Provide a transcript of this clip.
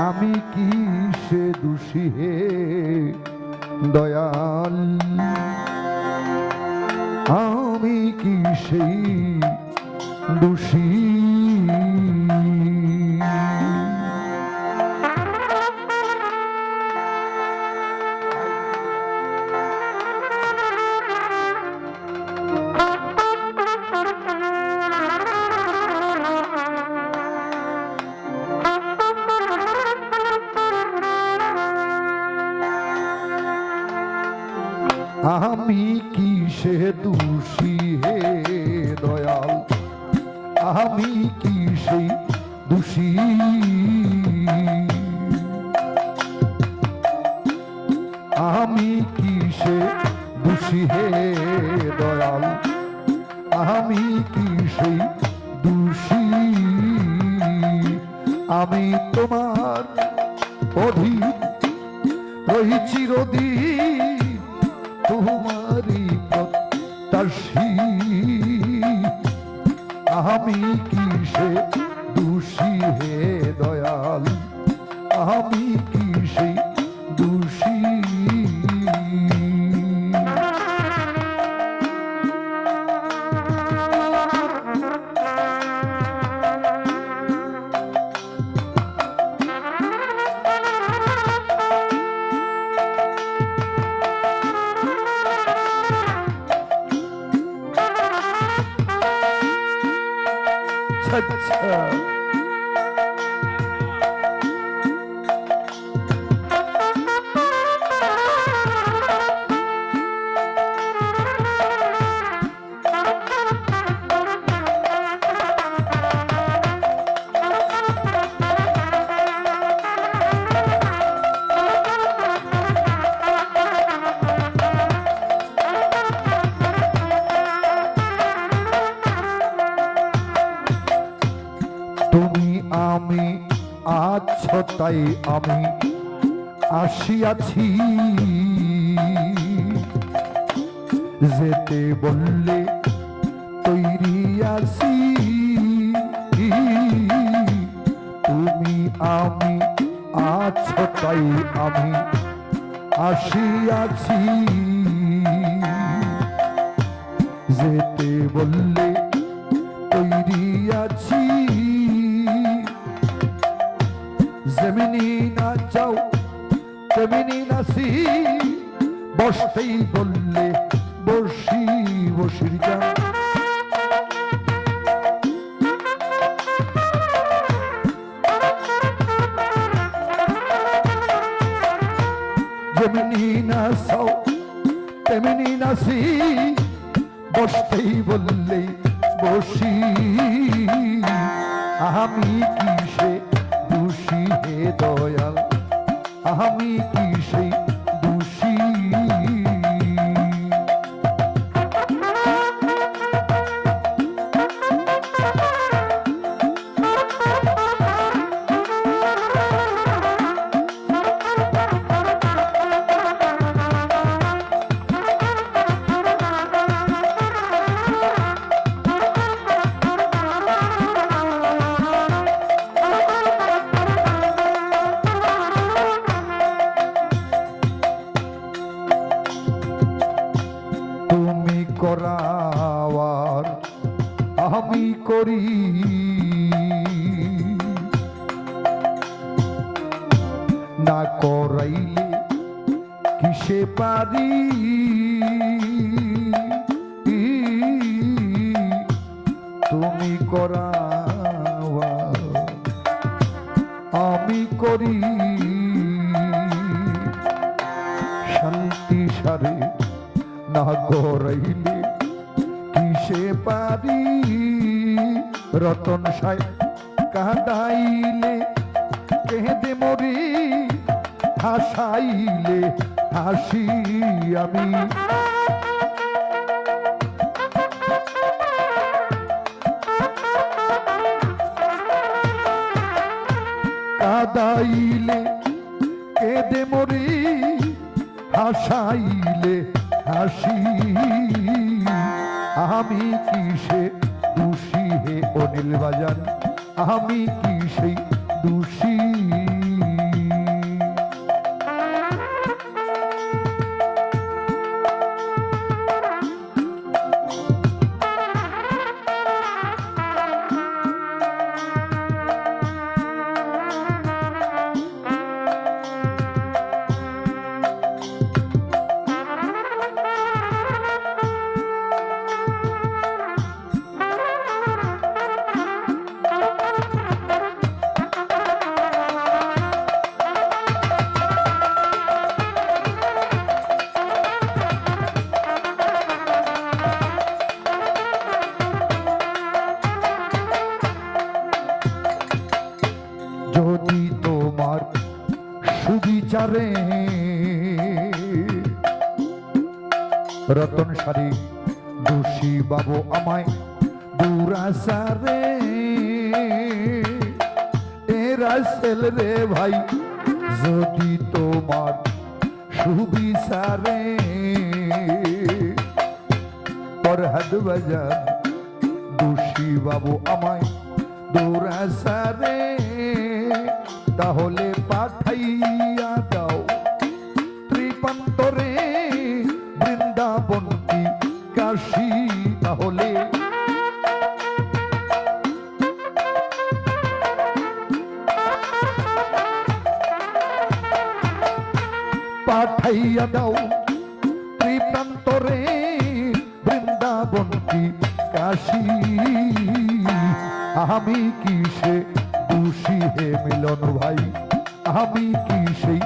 আমি কি সে দোষী হে? দয়াল আমি কি সে দোষী হে দয়াল? আমি কি সেই দোষী? আমি কি সে দোষী হে দয়াল? আমি কি সেই দোষী? আমি তোমার তোমারি প্রত্যাশী। আমি কি সে দোষী হে দয়াল? আমি আচ্ছা তুমি আমি, আছো তাই আমি আসিয়াছি। যেতে বললে তৈরি আছি। তুমি আমি, আছো তাই আমি আসিয়াছি। যেতে বললে জমিনি নাসি, বসতেই বললে, বসি, বসির যাও যেমনি না সও তেমনি নাসি, বসতেই বললে, বসি, আমি কি সে দোষী হে দয়াল? আমি কি করাওয়ার আমি করি। না করাইলে কিসে পারি? তুমি করাওয়ার আমি করি। শান্তি সারে না গড়াইলে কিসে পারি রতন সাই কাঁদাইলে কেঁদে মরি হাসাইলে হাসি আমি। কাদাইলে কেঁদে মরি হাসাইলে আমি কি সে দোষী হে অনিল বাজার আমি কি সেই দোষী সুবিচারে। রতন সারি, দোষী বাবু আমায় দুরাসারে এরা সেল রে ভাই, যদি তোমার সুবিচারে। পরহাদ বাজার, দোষী বাবু আমায় দুরাসারে তাহলে পাঠাইয়া পাঠাইয়া দাও ত্রিপ্রান্তরে বৃন্দাবন কাশী। আমি কি সে দোষী হে মিলন ভাই? আমি কি সেই